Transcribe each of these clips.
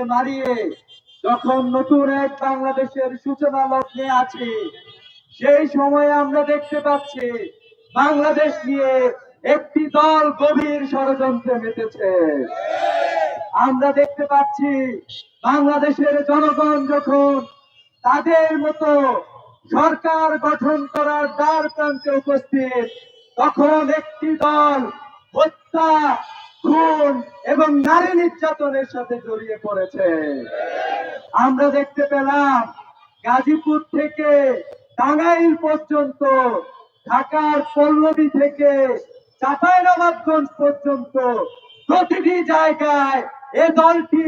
থেকে মারিয়ে যখন নতুন এক বাংলাদেশের সূচনা লগ্নে আছে, সেই সময়ে আমরা দেখতে পাচ্ছি বাংলাদেশ নিয়ে একটি দল গভীর ষড়যন্ত্রে মেতেছে। আমরা দেখতে পাচ্ছি বাংলাদেশের জনগণ যখন তাদের মতো সরকার গঠন করার দ্বার প্রান্তে উপস্থিত, তখন একটি দল হত্যা খুন এবং নারী নির্যাতনের সাথে জড়িয়ে পড়েছে। আমরা দেখতে পেলাম গাজীপুর থেকে টাঙ্গাইল পর্যন্ত, ঢাকার পল্লবী থেকে চাঁপাইনবাবগঞ্জ পর্যন্ত প্রতিটি জায়গায় এ দলটি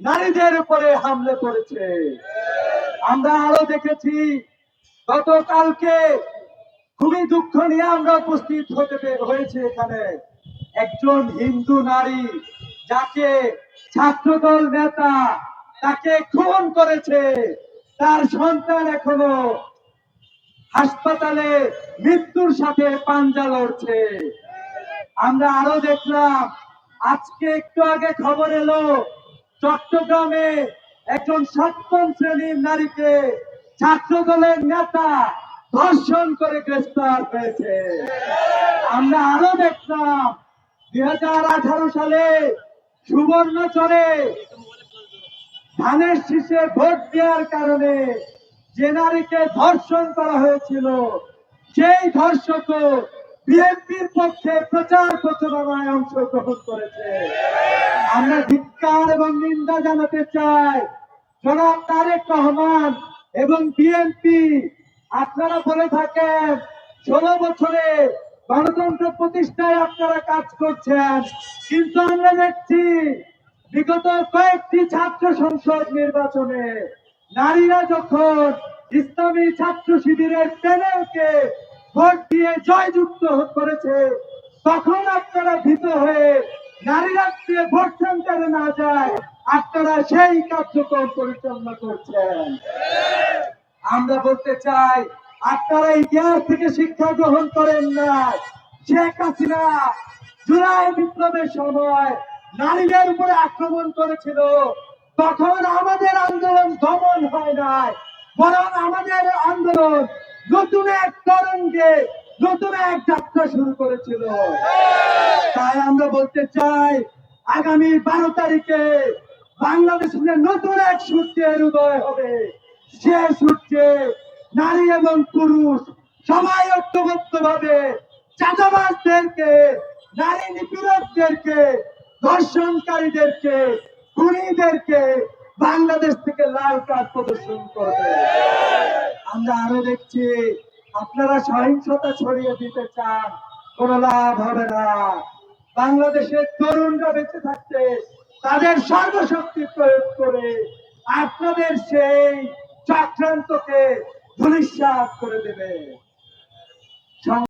নারীদের উপরে হামলে করেছে। আমরা আরও দেখেছি, গতকালকে খুবই দুঃখ নিয়ে আমরা উপস্থিত হতে হয়েছে এখানে। একজন হিন্দু নারী যাকে ছাত্রদল নেতা তাকে খুন করেছে, তার সন্তান এখনও হাসপাতালে মৃত্যুর সাথে পাঞ্জা লড়ছে। আমরা আরও দেখলাম, আজকে একটু আগে খবর এলো, চট্টগ্রামে একজন সপ্তম শ্রেণির নারীকে ছাত্র দলের নেতা ধর্ষণ করে গ্রেফতার হয়েছে আমরা আরও দেখলাম দুই হাজার আঠারো সালে সুবর্ণচরে ধানের শীষে ভোট দেওয়ার কারণে যে নারীকে ধর্ষণ করা হয়েছিল, সেই ধর্ষক বিএনপির পক্ষে প্রচার প্রচারণায় অংশগ্রহণ করেছে। আমরা ধিক্কার এবং নিন্দা জানাতে চাই। জনাব তারেক রহমান এবং বিএনপি, আপনারা বলে থাকেন, ষোলো বছরে গণতন্ত্র প্রতিষ্ঠায় আপনারা কাজ করছেন, কিন্তু আমরা দেখছি বিগত কয়েকটি ছাত্র সংসদ নির্বাচনে নারীরা যখন ইসলামী ছাত্র শিবিরের প্যানেলকে ভোট দিয়ে জয়যুক্ত করেছে, তখন আপনারা ভীত হয়ে নারীরা ভোট সেন্টারে না যায়, আপনারা সেই কার্যক্রম পরিচালনা করছেন। আমরা বলতে চাই আপনারা ইতিহাস থেকে শিক্ষা গ্রহণ করেন না। শেখ হাসিনা জুলাই বিপ্লবের সময় নারীদের উপরে আক্রমণ করেছিল। তখন আমাদের আন্দোলন দমন হয় নাই, বরং আমাদের আন্দোলন নতুন এক তরঙ্গে, নতুন এক যাত্রা শুরু করেছিল। তাই আমরা বলতে চাই, আগামী বারো তারিখে বাংলাদেশের নতুন এক সূর্যের উদয় হবে। সে সূর্যে নারী এবং পুরুষ সবাই ঐক্যবদ্ধ ভাবে চাঁদাবাজদেরকে, নারী নিপীড়কদেরকে, ধর্ষণকারীদেরকে, খুনিদেরকে বাংলাদেশ থেকে লাল কার্ড প্রদর্শন করবে। আমরা আরও দেখছি, আপনারা সহিংসতা ছড়িয়ে দিতে চান, কোনো লাভ হবে না। বাংলাদেশের তরুণরা বেঁচে থাকতে তাদের সর্বশক্তি প্রয়োগ করে আপনাদের সেই চক্রান্তকে ধূলিসাৎ করে দেবে।